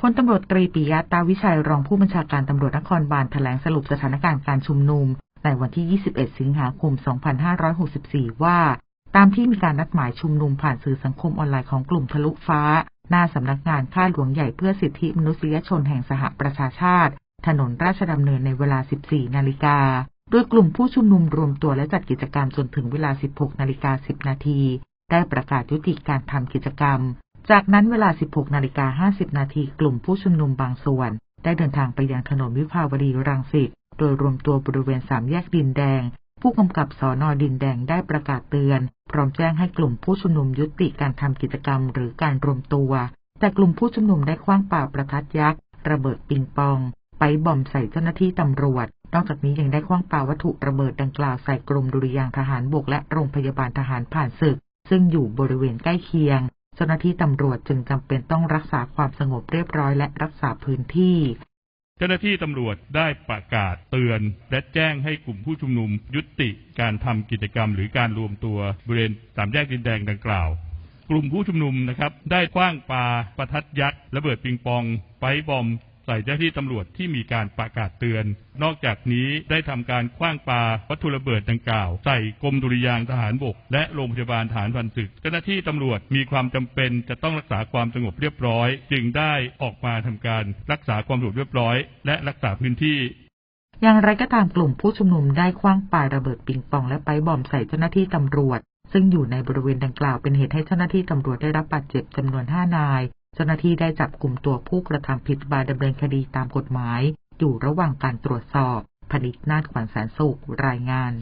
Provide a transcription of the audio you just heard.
พลตำรวจตรีปิยะตาวิชัยรองผู้บัญชาการตำรวจนครบาลแถลงสรุปสถานการณ์การชุมนุม ในวันที่ 21 สิงหาคม 2564 ว่า ตามที่มีการนัดหมายชุมนุมผ่านสื่อสังคมออนไลน์ของกลุ่มทะลุฟ้า หน้าสำนักงานข้าหลวงใหญ่เพื่อสิทธิมนุษยชนแห่งสหประชาชาติ ถนนราชดำเนินในเวลา 14 นาฬิกา โดยกลุ่มผู้ชุมนุมรวมตัวและจัดกิจกรรมจนถึงเวลา 16 นาฬิกา 10 นาทีได้ประกาศยุติการทำกิจกรรม จากนั้นเวลา 16 นาฬิกา 50 นาทีกลุ่มผู้ชุมนุมบางส่วน ได้เดินทางไปยังถนนวิภาวดีรังสิต โดยรวมตัวบริเวณสามแยกดินแดง ผู้กำกับสอนอดินแดงได้ประกาศเตือน พร้อมแจ้งให้กลุ่มผู้ชุมนุมยุติการทำกิจกรรมหรือการรวมตัว แต่กลุ่มผู้ชุมนุมได้คว้างป่าประทัดยักษ์ ระเบิดปิงปอง ไปบอมใส่เจ้าหน้าที่ตำรวจ นอกจากนี้ยังได้คว้างป่าวัตถุระเบิดดังกล่าวใส่กรมดุริยางทหารบกและโรงพยาบาลทหารผ่านศึก ซึ่งอยู่บริเวณใกล้เคียง จ้าหน้าที่ตำรวจจึงจำเป็นต้องรักษาความสงบเรียบร้อยและรักษาพื้นที่ เจ้าหน้าที่ตำรวจได้ประกาศเตือน และแจ้งให้กลุ่มผู้ชุมนุม ยุติการทำกิจกรรมหรือการรวมตัวบริเวณสามแยกดินแดงดังกล่าว กลุ่มผู้ชุมนุมนะครับได้คว้างปาประทัดยักษ์ระเบิดปิงปองไปบอม ส่เจ้าหน้าที่ตำรวจที่มีการประกาศเตือน นอกจากนี้ได้ทำการคว้างปาวัตถุระเบิดดังกล่าว ใส่กรมดุริยางทหารบก และโรงพยาบาลฐานพันศึก เจ้าหน้าที่ตำรวจมีความจำเป็นจะต้องรักษาความสงบเรียบร้อย จึงได้ออกมาทำการรักษาความสงบเรียบร้อย และรักษาพื้นที่อย่างไรก็ตามกลุ่มผู้ชุมนุมได้คว้างปาระเบิดปิงปองและไปบอมใส่เจ้าหน้าที่ตำรวจ ซึ่งอยู่ในบริเวณดังกล่าวเป็นเหตุให้เจ้าหน้าที่ตำรวจได้รับบาดเจ็บจำนวน5นาย เจ้าหน้าที่ได้จับกลุ่มตัวผู้กระทำผิดมาดำเนินคดีตามกฎหมาย อยู่ระหว่างการตรวจสอบ ผลิตนาฏขวัญแสนสุข รายงาน